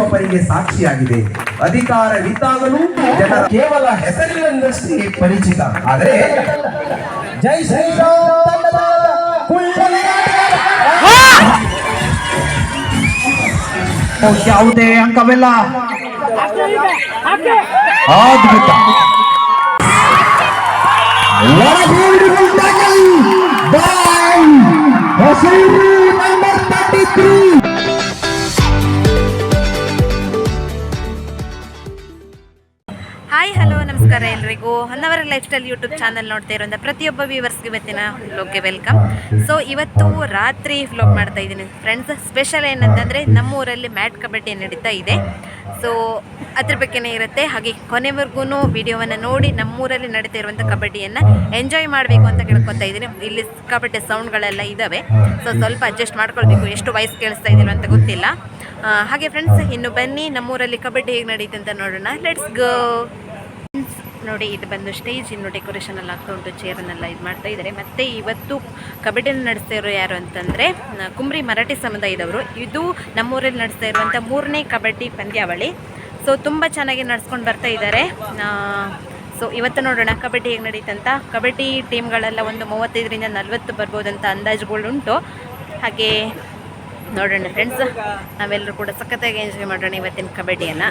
ಪ್ರೀತಿಸುವ ಪರಿಗೆ ಸಾಕ್ಷಿಯಾಗಿದೆ ಅಧಿಕಾರವಿದ್ದಾಗಲೂ ಜನರ ಕೇವಲ ಹೆಸರಿನಿಂದಷ್ಟೇ ಪರಿಚಿತ. ಆದರೆ ಜೈ ಶ್ರೀರಾಮ್ ತಂಡದ ಕುಳ್ಳ ಯಾವುದೇ ಅಂಕವೆಲ್ಲ. ಅದ್ಭುತ. ನಂಬರ್ ಎಲ್ರಿಗೂ Honnavar life style YouTube channel ನೋಡ್ತಾ ಇರೋಂಥ ಪ್ರತಿಯೊಬ್ಬ ವ್ಯೂವರ್ಸ್ಗೆ ಇವತ್ತಿನ ಲೋಕೆ ವೆಲ್ಕಮ್ ಸೊ ಇವತ್ತು ರಾತ್ರಿ ವ್ಲಾಗ್ ಮಾಡ್ತಾ ಇದ್ದೀನಿ. ಫ್ರೆಂಡ್ಸ್ ಸ್ಪೆಷಲ್ ಏನಂತಂದರೆ ನಮ್ಮೂರಲ್ಲಿ ಮ್ಯಾಟ್ ಕಬಡ್ಡಿ ನಡೀತಾ ಇದೆ. ಸೊ ಅದ್ರ ಬಗ್ಗೆನೇ ಇರುತ್ತೆ. ಹಾಗೆ ಕೊನೆವರೆಗೂ ವಿಡಿಯೋವನ್ನು ನೋಡಿ ನಮ್ಮೂರಲ್ಲಿ ನಡೀತಾ ಇರುವಂಥ ಕಬಡ್ಡಿಯನ್ನು ಎಂಜಾಯ್ ಮಾಡಬೇಕು ಅಂತ ಕೇಳ್ಕೊತಾ ಇದ್ದೀನಿ. ಇಲ್ಲಿ ಸಿಕ್ಕಾಪಟ್ಟೆ ಸೌಂಡ್ಗಳೆಲ್ಲ ಇದ್ದಾವೆ ಸೊ ಸ್ವಲ್ಪ ಅಡ್ಜಸ್ಟ್ ಮಾಡ್ಕೊಳ್ಬೇಕು. ಎಷ್ಟು ವಯಸ್ಸು ಕೇಳಿಸ್ತಾ ಇದ್ದೀರೋ ಅಂತ ಗೊತ್ತಿಲ್ಲ. ಹಾಗೆ ಫ್ರೆಂಡ್ಸ್ ಇನ್ನು ಬನ್ನಿ. ನಮ್ಮೂರಲ್ಲಿ ಕಬಡ್ಡಿ ಹೇಗೆ ನಡೀತಂತ ಅಂತ ನೋಡೋಣ. ಲೆಟ್ಸ್ ಗೋ ನೋಡಿ, ಇದು ಬಂದು ಸ್ಟೇಜ್ ಇನ್ನು ಡೆಕೋರೇಷನ್ ಎಲ್ಲ ಆಗ್ತಾ ಉಂಟು ಚೇರನ್ನೆಲ್ಲ ಇದು ಮಾಡ್ತಾ ಇದ್ದಾರೆ. ಮತ್ತೆ ಇವತ್ತು ಕಬಡ್ಡಿಯಲ್ಲಿ ನಡೆಸ್ತಾ ಇರೋ ಯಾರು ಅಂತಂದ್ರೆ ಕುಮ್ರಿ ಮರಾಠಿ ಸಮುದಾಯದವರು. ಇದು ನಮ್ಮೂರಲ್ಲಿ ನಡೆಸ್ತಾ ಇರುವಂಥ ಮೂರನೇ ಕಬಡ್ಡಿ ಪಂದ್ಯಾವಳಿ. ಸೊ ತುಂಬಾ ಚೆನ್ನಾಗಿ ನಡ್ಸ್ಕೊಂಡು ಬರ್ತಾ ಇದ್ದಾರೆ. ಸೊ ಇವತ್ತು ನೋಡೋಣ ಕಬಡ್ಡಿ ಹೇಗೆ ನಡೀತಂತ ಕಬಡ್ಡಿ ಟೀಮ್ಗಳೆಲ್ಲ ಒಂದು ಮೂವತ್ತೈದರಿಂದ ನಲ್ವತ್ತು ಬರ್ಬೋದಂತ ಅಂದಾಜುಗಳುಂಟು ಹಾಗೆ ನೋಡೋಣ ಫ್ರೆಂಡ್ಸ್ ನಾವೆಲ್ಲರೂ ಕೂಡ ಸಖತ್ತಾಗಿ ಎಂಜಾಯ್ ಮಾಡೋಣ ಇವತ್ತಿನ ಕಬಡ್ಡಿಯನ್ನು.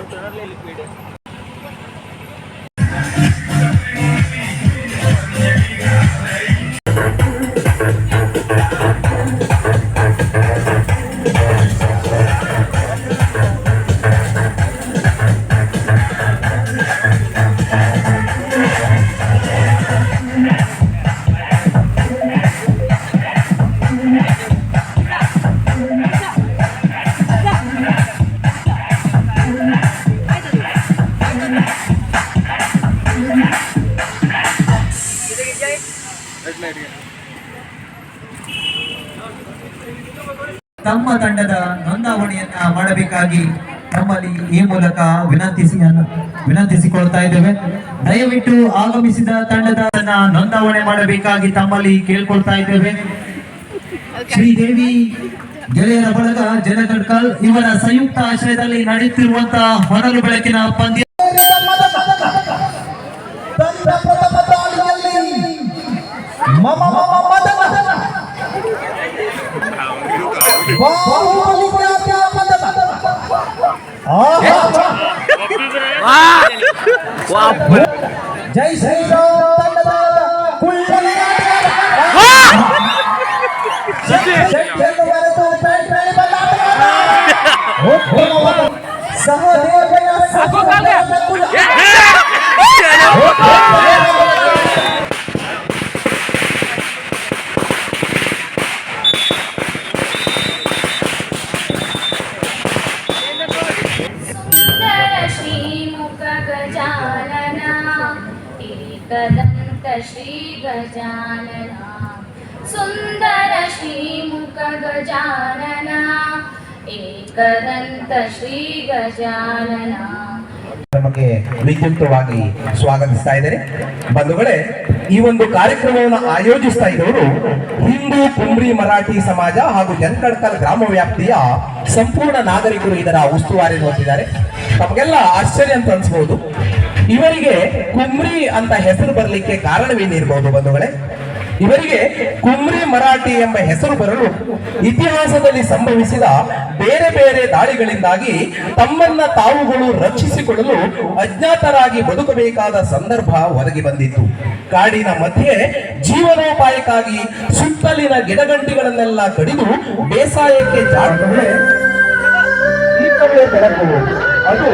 ಈ ಮೂಲಕ ವಿನಂತಿಸಿ ವಿನಂತಿಸಿಕೊಳ್ತಾ ಇದ್ದೇವೆ ದಯವಿಟ್ಟು ಆಗಮಿಸಿದ ತಂಡದ ನೋಂದಾವಣೆ ಮಾಡಬೇಕಾಗಿ ತಮ್ಮಲ್ಲಿ ಕೇಳ್ಕೊಳ್ತಾ ಇದ್ದೇವೆ ಶ್ರೀದೇವಿ ಗೆಳೆಯರ ಬಳಗ ಜನಗಡ್ಕಲ್ ಇವರ ಸಂಯುಕ್ತ ಆಶ್ರಯದಲ್ಲಿ ನಡೆಯುತ್ತಿರುವಂತಹ ಹೊನಲು ಬೆಳಕಿನ ಪಂದ್ಯ ಮಮ ಜೈ ಶ್ರೀರಾಮ್ ತಂಡದ ಕುಳ್ಳ ನಮಗೆ ವಿದ್ಯುಕ್ತವಾಗಿ ಸ್ವಾಗತಿಸ್ತಾ ಇದ್ದಾರೆ. ಬಂಧುಗಳೇ, ಈ ಒಂದು ಕಾರ್ಯಕ್ರಮವನ್ನು ಆಯೋಜಿಸ್ತಾ ಇದ್ದವರು ಹಿಂದೂ ಕುಂಬ್ರಿ ಮರಾಠಿ ಸಮಾಜ ಹಾಗೂ ಜನ್ಕಡ್ಕಲ್ ಗ್ರಾಮ ವ್ಯಾಪ್ತಿಯ ಸಂಪೂರ್ಣ ನಾಗರಿಕರು ಇದರ ಉಸ್ತುವಾರಿ ನೋಡ್ತಿದ್ದಾರೆ. ತಮಗೆಲ್ಲ ಆಶ್ಚರ್ಯ ಅಂತ ಅನ್ಸ್ಬಹುದು ಇವರಿಗೆ ಕುಂಬ್ರಿ ಅಂತ ಹೆಸರು ಬರಲಿಕ್ಕೆ ಕಾರಣವೇನಿರ್ಬಹುದು ಬಂಧುಗಳೇ? ಇವರಿಗೆ ಕುಮ್ರಿ ಮರಾಠಿ ಎಂಬ ಹೆಸರು ಬರಲು ಇತಿಹಾಸದಲ್ಲಿ ಸಂಭವಿಸಿದ ಬೇರೆ ಬೇರೆ ದಾಳಿಗಳಿಂದಾಗಿ ತಮ್ಮನ್ನ ತಾವುಗಳು ರಕ್ಷಿಸಿಕೊಳ್ಳಲು ಅಜ್ಞಾತರಾಗಿ ಬದುಕಬೇಕಾದ ಸಂದರ್ಭ ಒದಗಿ ಬಂದಿತ್ತು. ಕಾಡಿನ ಮಧ್ಯೆ ಜೀವನೋಪಾಯಕ್ಕಾಗಿ ಸುತ್ತಲಿನ ಗಿಡಗಂಟಿಗಳನ್ನೆಲ್ಲ ಕಡಿದು ಬೇಸಾಯಕ್ಕೆ ಬೆಳಕು. ಅದು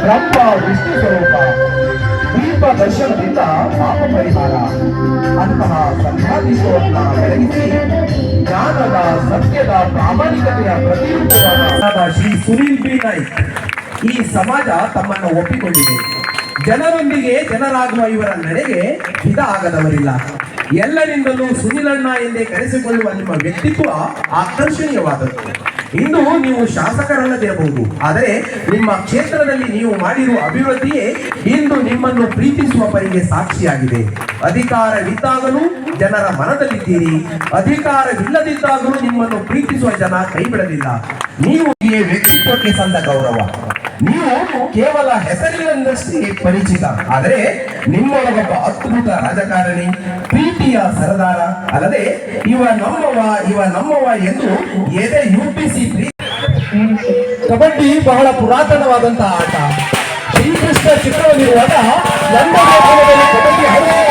ಬ್ರಹ್ಮ, ವಿಷ್ಣು ಸ್ವರೂಪ. ದೀಪ ದರ್ಶನದಿಂದ ಪಾಪ ಪರಿಹಾರ. ಅಂತಹ ಸಂಧ್ಯಾದೀಪವನ್ನ ಬೆಳಗಿಸಿ, ಜ್ಞಾನದ, ಸತ್ಯದ, ಪ್ರಾಮಾಣಿಕತೆಯ ಪ್ರತಿರೂಪವಾದ ಶ್ರೀ ಸುನೀಲ್ ಬಿ. ನಾಯ್ಕ್ ಈ ಸಮಾಜ ತಮ್ಮನ್ನು ಒಪ್ಪಿಕೊಂಡಿದೆ. ಜನರೊಂದಿಗೆ ಜನರಾಗುವ ಇವರ ನಡೆಗೆ ಹಿತ ಆಗದವರಿಲ್ಲ. ಎಲ್ಲರಿಂದಲೂ ಸುನಿಲಣ್ಣ ಎಂದೇ ಕರೆಸಿಕೊಳ್ಳುವ ನಿಮ್ಮ ವ್ಯಕ್ತಿತ್ವ ಆಕರ್ಷಣೀಯವಾದದ್ದು. ಇಂದು ನೀವು ಶಾಸಕರಲ್ಲದಿರಬಹುದು ಆದರೆ ನಿಮ್ಮ ಕ್ಷೇತ್ರದಲ್ಲಿ ನೀವು ಮಾಡಿರುವ ಅಭಿವೃದ್ಧಿಯೇ ಇಂದು ನಿಮ್ಮನ್ನು ಪ್ರೀತಿಸುವ ಪರಿಗೆ ಸಾಕ್ಷಿಯಾಗಿದೆ ಅಧಿಕಾರವಿದ್ದಾಗಲೂ ಜನರ ಮನದಲ್ಲಿದ್ದೀರಿ. ಅಧಿಕಾರವಿಲ್ಲದಿದ್ದಾಗಲೂ ನಿಮ್ಮನ್ನು ಪ್ರೀತಿಸುವ ಜನ ಕೈ ಬಿಡಲಿಲ್ಲ ನೀವು ಈ ವ್ಯಕ್ತಿತ್ವಕ್ಕೆ ಸಂದ ಗೌರವ. ನೀವು ಕೇವಲ ಹೆಸರಿನಷ್ಟೇ ಪರಿಚಿತ. ಆದರೆ ನಿಮ್ಮೊಳಗೊಬ್ಬ ಅದ್ಭುತ ರಾಜಕಾರಣಿ, ಪ್ರೀತಿಯ ಸರದಾರ, ಅಲ್ಲದೆ ಇವ ನಮ್ಮವ ಇವ ನಮ್ಮವ ಎಂದು ಎದೆ ಯುಪಿಸಿ ಕಬಡ್ಡಿ ಬಹಳ ಪುರಾತನವಾದಂತಹ ಆಟ. ಶ್ರೀಕೃಷ್ಣ ಚಿತ್ರದಲ್ಲಿರುವಾಗ ನನ್ನ ದೇಶದಲ್ಲಿ ಕಬಡ್ಡಿ ಆಡುವ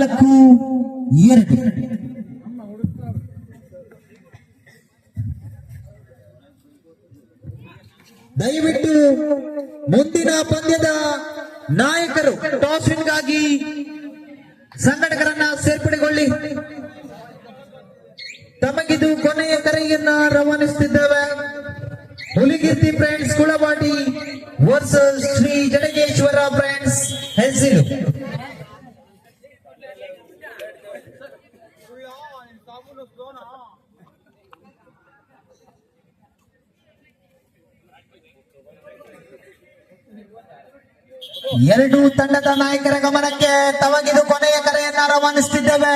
ನಾಲ್ಕು ಎರಡು. ದಯವಿಟ್ಟು ಮುಂದಿನ ಪಂದ್ಯದ ನಾಯಕರು ಟಾಸ್ವಿನ್ಗಾಗಿ ಸಂಘಟಕರನ್ನ ಸೇರ್ಪಡೆಗೊಳ್ಳಿ. ತಮಗಿದು ಕೊನೆಯ ಕರೆಯನ್ನ ರವಾನಿಸುತ್ತಿದ್ದೇವೆ. Huligirti friends Kulavadi versus Shri Jadageshwara friends, ಹೆಸರು. ಎರಡು ತಂಡದ ನಾಯಕರ ಗಮನಕ್ಕೆ ತವಗಿದು ಕೊನೆಯ ಕರೆಯನ್ನ ರವಾನಿಸುತ್ತಿದ್ದೇವೆ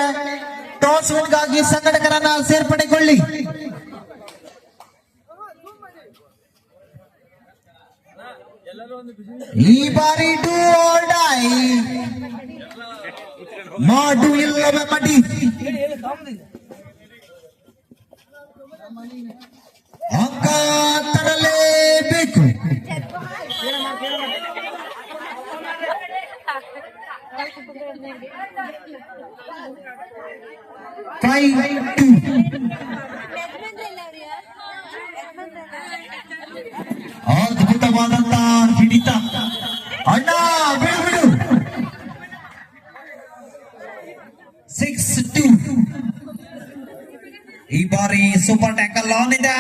ಟಾಸ್ಗಾಗಿ ಸಂಘಟಕರನ್ನ ಸೇರ್ಪಡೆಗೊಳ್ಳಿ. ಈ ಬಾರಿ ಆರ್ ಡೈ ಮಾಡು ಇಲ್ಲವೆ ಮಡಿ. ಅಂಕ ತರಲೇಬೇಕು. ಫೈವ್ ಟು ಅದ್ಭುತವಾದಂತ ಹಿಡಿತ ಅಣ್ಣ ಬಿಡು ಬಿಡು ಸಿಕ್ಸ್ ಟು ಈ ಬಾರಿ ಸೂಪರ್ ಟ್ಯಾಕಲ್ ಆನ್ ಇದೆ.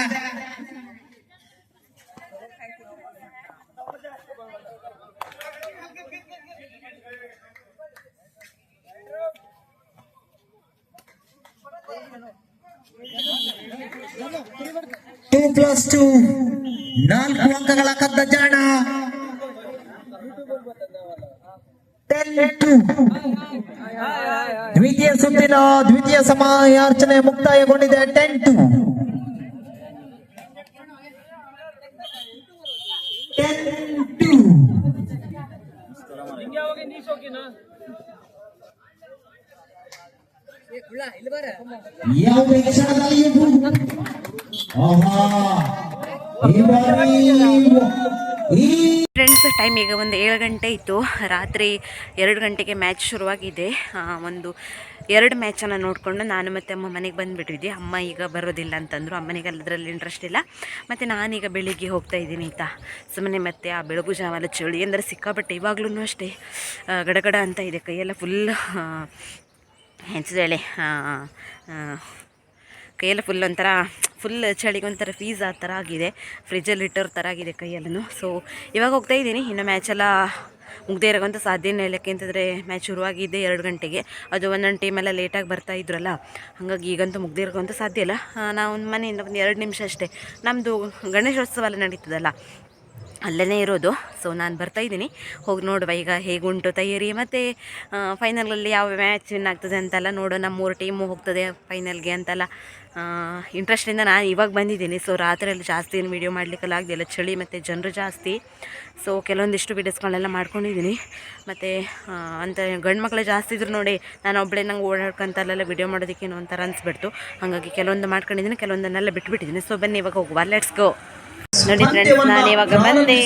ಟೂ ಪ್ಲಸ್ ಟೂ ನಾಲ್ಕು ಅಂಕಗಳ ಕದ್ದ ಜಾಣ. ದ್ವಿತೀಯ ಸುತ್ತಿನ ದ್ವಿತೀಯ ಸಮಯಾರ್ಚನೆ ಮುಕ್ತಾಯಗೊಂಡಿದೆ. ಟೆನ್ ಟು ಟೆನ್ ಯಾವುದೇ ಕ್ಷಣದಲ್ಲಿಯೂ ಫ್ರೆಂಡ್ಸ್ ಟೈಮ್ ಈಗ ಒಂದು ಏಳು ಗಂಟೆ ಇತ್ತು. ರಾತ್ರಿ ಎರಡು ಗಂಟೆಗೆ ಮ್ಯಾಚ್ ಶುರುವಾಗಿದೆ. ಒಂದು ಎರಡು ಮ್ಯಾಚನ್ನು ನೋಡಿಕೊಂಡು ನಾನು ಮತ್ತು ಅಮ್ಮ ಮನೆಗೆ ಬಂದುಬಿಟ್ಟಿದ್ವಿ. ಅಮ್ಮ ಈಗ ಬರೋದಿಲ್ಲ ಅಂತಂದರು. ಅಮ್ಮನಿಗೆ ಅದರಲ್ಲಿ ಇಂಟ್ರೆಸ್ಟ್ ಇಲ್ಲ. ಮತ್ತು ನಾನೀಗ ಬೆಳಿಗ್ಗೆ ಹೋಗ್ತಾ ಇದ್ದೀನಿ ಆಯಿತಾ ಸುಮ್ಮನೆ ಮತ್ತೆ ಆ ಬೆಳಗು ಜಾವಲ ಚಳಿ ಅಂದರೆ ಸಿಕ್ಕಾಪಟ್ಟೆ ಇವಾಗಲೂ ಅಷ್ಟೇ. ಗಡಗಡ ಅಂತ ಇದೆ. ಕೈಯೆಲ್ಲ ಫುಲ್ ಹೆಂಚದೇಳೆ ಕೈಯಲ್ಲಿ ಫುಲ್ ಒಂಥರ ಫುಲ್ ಚಳಿಗೆ ಒಂಥರ ಫೀಸ್ ಆ ಥರ ಆಗಿದೆ. ಫ್ರಿಜ್ಜಲ್ಲಿ ಇಟ್ಟೋರ್ ಥರ ಆಗಿದೆ ಕೈಯಲ್ಲೂ ಸೊ ಇವಾಗ ಹೋಗ್ತಾ ಇದ್ದೀನಿ. ಇನ್ನು ಮ್ಯಾಚೆಲ್ಲ ಮುಗ್ದೇ ಇರೋಂಥ ಸಾಧ್ಯನೇ ಇಲ್ಲ. ಯಾಕೆಂತಂದರೆ ಮ್ಯಾಚ್ ಶುರುವಾಗಿದ್ದೆ ಎರಡು ಗಂಟೆಗೆ. ಅದು ಒಂದೊಂದು ಟೀಮೆಲ್ಲ ಲೇಟಾಗಿ ಬರ್ತಾ ಇದ್ರಲ್ಲ. ಹಾಗಾಗಿ ಈಗಂತೂ ಮುಗ್ದೇ ಇರೋಂಥ ಸಾಧ್ಯ ಇಲ್ಲ. ನಾವು ಮನೆಯಿಂದ ಒಂದು ಎರಡು ನಿಮಿಷ ಅಷ್ಟೇ. ನಮ್ಮದು ಗಣೇಶೋತ್ಸವ ಎಲ್ಲ ನಡೀತದಲ್ಲ. ಅಲ್ಲೇ ಇರೋದು. ಸೊ ನಾನು ಬರ್ತಾ ಇದ್ದೀನಿ. ಹೋಗಿ ನೋಡುವ ಈಗ ಹೇಗುಂಟು ತಯಾರಿ. ಮತ್ತು ಫೈನಲಲ್ಲಿ ಯಾವ ಮ್ಯಾಚ್ ವಿನ್ ಆಗ್ತದೆ ಅಂತೆಲ್ಲ ನಮ್ಮ ಮೂರು ಟೀಮು ಹೋಗ್ತದೆ ಫೈನಲ್ಗೆ ಅಂತೆಲ್ಲ. ಇಂಟ್ರೆಸ್ಟಿಂದ ನಾನು ಇವಾಗ ಬಂದಿದ್ದೀನಿ. ಸೊ ರಾತ್ರಿಯಲ್ಲಿ ಜಾಸ್ತಿ ಏನು ವೀಡಿಯೋ ಮಾಡಲಿಕ್ಕೆಲ್ಲ ಆಗಲಿಲ್ಲ ಚಳಿ ಮತ್ತು ಜನರು ಜಾಸ್ತಿ. ಸೊ ಕೆಲವೊಂದಿಷ್ಟು ವೀಡಿಯೋಸ್ಗಳೆಲ್ಲ ಮಾಡ್ಕೊಂಡಿದ್ದೀನಿ. ಮತ್ತು ಅಂತ ಗಂಡು ಮಕ್ಕಳೇ ಜಾಸ್ತಿ ಇದ್ರು ನೋಡಿ, ನಾನು ಒಬ್ಬಳೇ ನಂಗೆ ಓಡಾಡ್ಕೊಂತಲ್ಲೆಲ್ಲ ವೀಡಿಯೋ ಮಾಡೋದಕ್ಕೇನೋ ಒಂಥರ ಅನಿಸ್ಬಿಡ್ತು. ಹಾಗಾಗಿ ಕೆಲವೊಂದು ಮಾಡ್ಕೊಂಡಿದ್ದೀನಿ, ಕೆಲವೊಂದನ್ನೆಲ್ಲ ಬಿಟ್ಬಿಟ್ಟಿದ್ದೀನಿ. ಸೊ ಬನ್ನಿ, ಇವಾಗ ಹೋಗುವ. ಲೆಟ್ಸ್ ಗೋ ನೋಡಿ ಫ್ರೆಂಡ್ಸ್ ನಾನು ಇವಾಗ ಬಂದೆ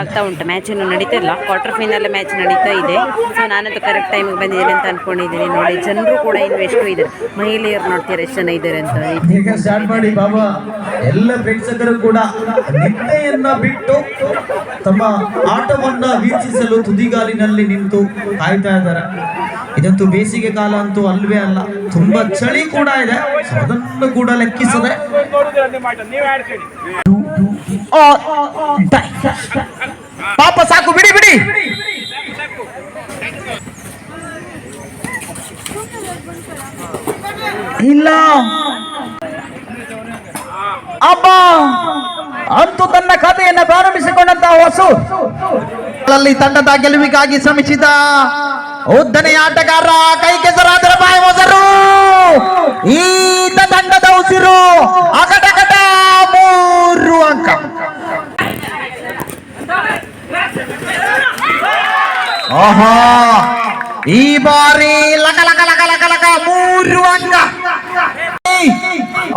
ಆಗ್ತಾ ಉಂಟು. ಮ್ಯಾಚ್ ಇನ್ನೂ ನಡೀತಾ ಇಲ್ಲ. ಕ್ವಾರ್ಟರ್ ಫೈನಲ್ ಮ್ಯಾಚ್ ನಡೀತಾ ಇದೆ. ಸೊ ನಾನಂತೂ ಕರೆಕ್ಟ್ ಟೈಮಿಗೆ ಬಂದಿದ್ದೀನಿ ಅಂತ ಅನ್ಕೊಂಡಿದ್ದೀನಿ. ನೋಡಿ ಜನರು ಕೂಡ ಇನ್ನು ಎಷ್ಟು ಇದ್ದಾರೆ. ಮಹಿಳೆಯರು ನೋಡ್ತೀರ ಎಷ್ಟು ಜನ ಇದ್ದಾರೆ ಅಂತ. ಈಗ ಸ್ಟಾರ್ಟ್ ಮಾಡಿ ಬಾಬಾ. ಎಲ್ಲ ಪ್ರೇಕ್ಷಕರು ಕೂಡ ನಿದ್ದೆಯನ್ನ ಬಿಟ್ಟು ತಮ್ಮ ಆಟವನ್ನ ವೀಕ್ಷಿಸಲು ತುದಿಗಾಲಿನಲ್ಲಿ ನಿಂತು ಕಾಯ್ತಾ ಇದ್ದಾರೆ. ಇದಂತೂ ಬೇಸಿಗೆ ಕಾಲ ಅಂತೂ ಅಲ್ವೇ ಅಲ್ಲ. ತುಂಬಾ ಚಳಿ ಕೂಡ ಇದೆ. ಅದನ್ನು ಕೂಡ ಲೆಕ್ಕಿಸದೆ. ಪಾಪ ಸಾಕು, ಬಿಡಿ ಬಿಡಿ. ಇಲ್ಲ. ಅಬ್ಬ. ಅಂತೂ ತನ್ನ ಕಥೆಯನ್ನ ಪ್ರಾರಂಭಿಸಿಕೊಂಡಂತಹ ಹೊಸು ತಂಡದ ಗೆಲುವಿಗಾಗಿ ಶ್ರಮಿಸಿದ ಉದ್ದನೆಯ ಆಟಗಾರ ಕೈ ಕೆಸರಾದರ ಬಾಯಿ ಮೊಸರು. ಈತ ತಂಡದ ಉಸಿರು ಅಕಟಕಟ ಮೂರು ಅಂಕ. ಆಹಾ ಈ ಬಾರಿ ಲಕ ಲಕ ಲಕ ಲಕ ಲಕ ಮೂರು ಅಂಕ.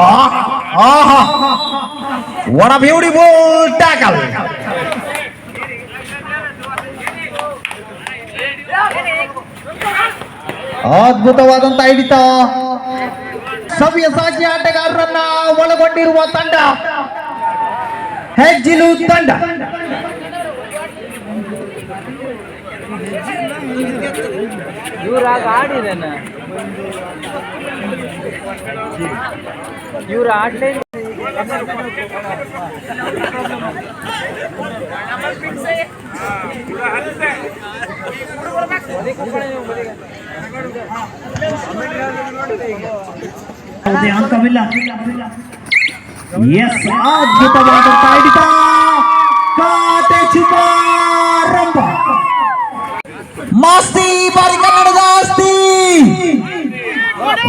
ಆಹಾ, ಆಹಾ What a beautiful tackle! ಅದ್ಭುತವಾದಂತ ಹಿಡಿತ. ಸವ್ಯಸಾಚಿ ಆಟಗಾರರನ್ನ ಒಳಗೊಂಡಿರುವ ತಂಡ. ಹೆಜ್ಜಿಲು ತಂಡ. ಇವ್ರಾಗ ಆಡಿದಾನ? ಇವ್ರ ಆಡ್ಲೇ ಯಾವುದೇ ಅಂಕವಿಲ್ಲ ಎಸ್ ಅದ್ಭುತವಾದಂತ ಹಿಡಿತ ಕಾಟೆ ಶುಭಾರಂಭ ಮಾಸ್ತಿ ಬಾರಿ ಕನ್ನಡದ ಆಸ್ತಿ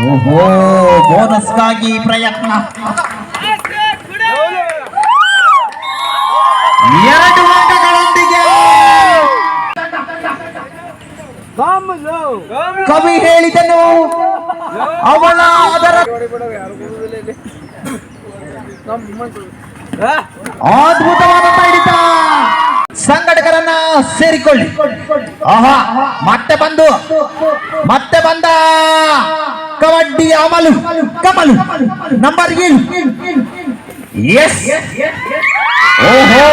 ಓಹೋ ಬೋನಸ್ಗಾಗಿ ಪ್ರಯತ್ನ ಎರಡು ಅಂಕಗಳೊಂದಿಗೆ ಕವಿ ಹೇಳಿದನು. ಅವಳ ಅದರ ಅದ್ಭುತವಾದಂತ ಹಿಡಿತ. ಸಂಘಟಕರನ್ನ ಸೇರಿಕೊಳ್ಳಿ. ಆಹಾ, ಮತ್ತೆ ಬಂದು, ಮತ್ತೆ ಬಂದ ಕಬಡ್ಡಿ ಅಮಲು, ಕಮಲು ನಂಬರ್ ಎಸ್ ಓಹೋ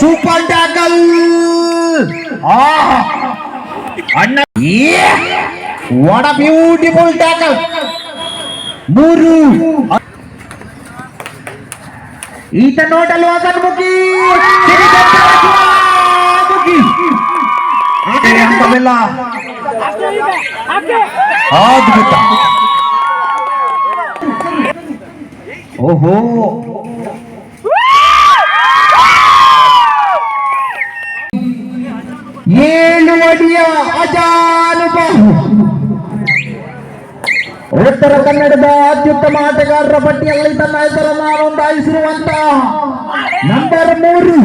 ಸೂಪರ್ ಟ್ಯಾಕಲ್ ಆ ಅಣ್ಣ ವಾಟ್ ಅ ಬ್ಯೂಟಿಫುಲ್ ಟ್ಯಾಕಲ್ ಮೂರು ಈತ ನೋಡಲು ಅಸನ್ಮುಖಿ ಮುಖಿ ಆದರೆ ಅಂಕವಿಲ್ಲ ಅದ್ಭುತ ಓಹೋ ಏಳು ಅಡಿಯ ಅಜಾನುಬಾಹು ಉತ್ತರ ಕನ್ನಡದ ಅತ್ಯುತ್ತಮ ಆಟಗಾರರ ಪಟ್ಟಿಯಲ್ಲಿ ತನ್ನ ಹೆಸರನ್ನು ನೋಂದಾಯಿಸಿರುವಂತ ನಂಬರ್ ಮೂರು.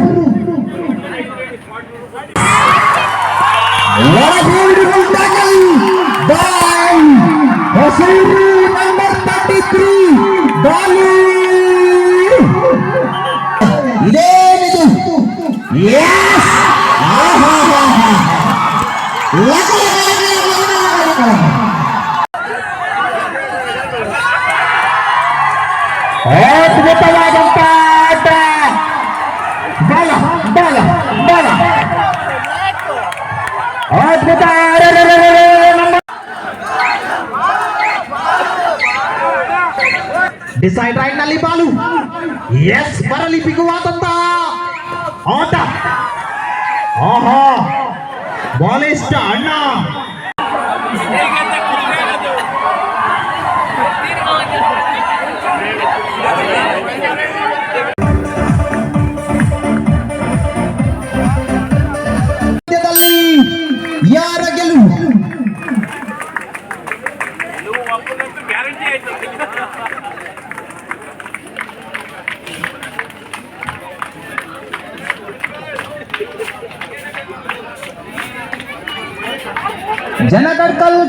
ಡಿಸೈಡ್ ರೈಟ್ನಲ್ಲಿ ಬಾಲು ಎಸ್ ಬರಲಿ ಬಿಗುವಾದಂತ ಆಟ ಆಹಾ ಬಾಲಿಷ್ಟ ಅಣ್ಣ ಜನಗಡ್ಕಲ್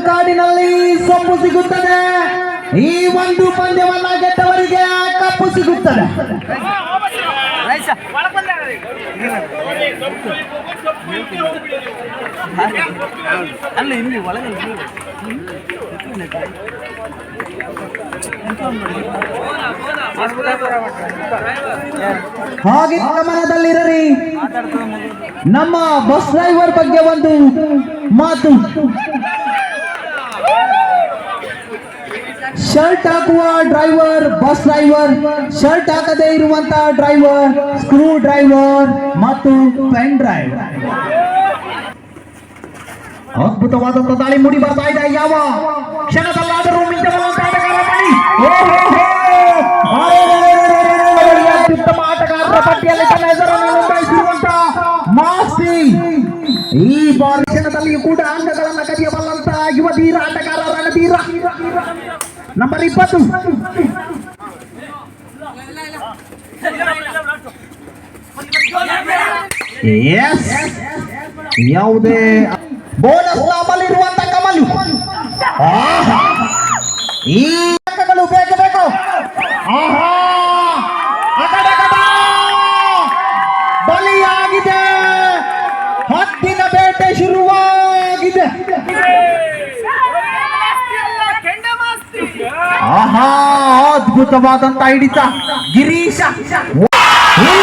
ಕಾಡಿನಲ್ಲಿ ಸೊಪ್ಪು ಸಿಗುತ್ತದೆ. ಈ ಒಂದು ಪಂದ್ಯವನ್ನ ಗೆದ್ದವರಿಗೆ ಕಪ್ಪು ಸಿಗುತ್ತದೆ. ಹಾಗೆ ಗಮನದಲ್ಲಿರಲಿ ನಮ್ಮ ಬಸ್ ಡ್ರೈವರ್ ಬಗ್ಗೆ ಒಂದು ಮಾತು. ಶರ್ಟ್ ಹಾಕುವ ಡ್ರೈವರ್ ಬಸ್ ಡ್ರೈವರ್ ಶರ್ಟ್ ಹಾಕದೇ ಇರುವಂತ ಡ್ರೈವರ್ ಸ್ಕ್ರೂ ಡ್ರೈವರ್ ಮತ್ತು ಪೆನ್ ಡ್ರೈವರ್ ಅದ್ಭುತವಾದಂತ ದಾಳಿ ಮೂಡಿ ಬರ್ತಾ ಇದೆ. ಯಾವ ಕ್ಷಣದಲ್ಲಾದರೂ! ಅತ್ಯುತ್ತಮ ಆಟಗಾರರ ಪಟ್ಟಿಯಲ್ಲಿ ತನ್ನ ಹೆಸರನ್ನು ನೋಂದಾಯಿಸಿರುವಂತಹ ಮಾಸ್ತಿ ಈ ಬಾರಿ ಕ್ಷಣದಲ್ಲಿಯೂ ಕೂಡ ಅಂಗಗಳನ್ನ ಇಪ್ಪತ್ತು ಎಸ್ ಯಾವುದೇ ಅದ್ಭುತವಾದಂತ ಹಿಡಿತ. ಗಿರೀಶ ಈ!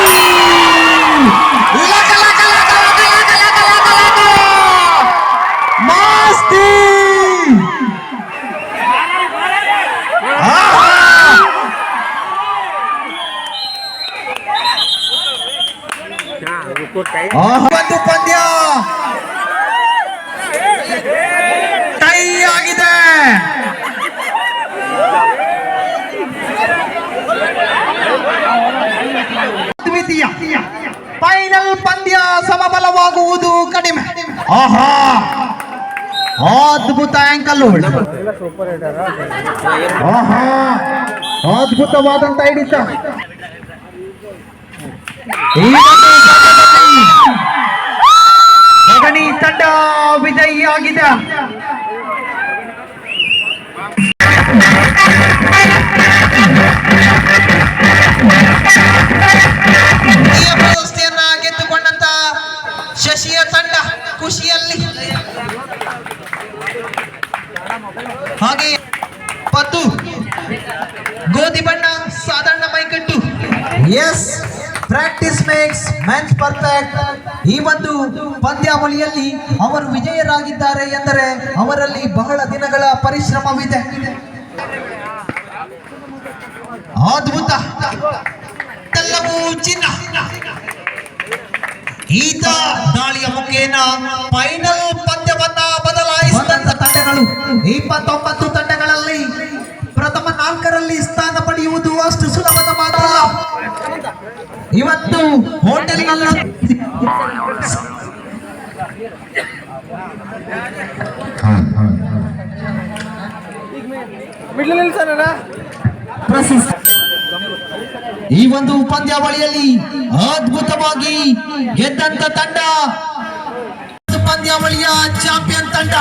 ಲಕ, ಲಕ, ಲಕ, ಲಕ, ಲಕ, ಲಕ, ಲಕ, ಲಕ! ಮಾಸ್ತಿ ಆಹಾ! ಆಹಾ, ಒಂದು ಪಂದ್ಯ ಟೈ ಆಗಿದೆ ದ್ವಿತೀಯ ಫೈನಲ್ ಪಂದ್ಯ ಸಮಬಲವಾಗುವುದು ಕಡಿಮೆ. ಆಹಾ! ಅದ್ಭುತ ಆಂಕಲ್ ಆಹಾ! ಅದ್ಭುತವಾದಂತ ಹಿಡಿತ. ಅಗಣಿ ತಂಡ ವಿಜಯಿಯಾಗಿದೆ. ಮ್ಯಾಚ್ ಪರ್ಫೆಕ್ಟ್ ಈ ಒಂದು ಪಂದ್ಯಾವಳಿಯಲ್ಲಿ ಅವರು ವಿಜಯರಾಗಿದ್ದಾರೆ ಎಂದರೆ ಅವರಲ್ಲಿ ಬಹಳ ದಿನಗಳ ಪರಿಶ್ರಮವಿದೆ. ಅದ್ಭುತ. ಚಿನ್ನ. ಈತ ದಾಳಿಯ ಮುಖೇನ ಫೈನಲ್ ಪಂದ್ಯವನ್ನ ಹೋಟೆಲ್ನಲ್ಲೂ ಪ್ರಶಸ್ತಿ. ಈ ಒಂದು ಪಂದ್ಯಾವಳಿಯಲ್ಲಿ ಅದ್ಭುತವಾಗಿ ಗೆದ್ದಂತ ತಂಡ. ಪಂದ್ಯಾವಳಿಯ ಚಾಂಪಿಯನ್ ತಂಡ.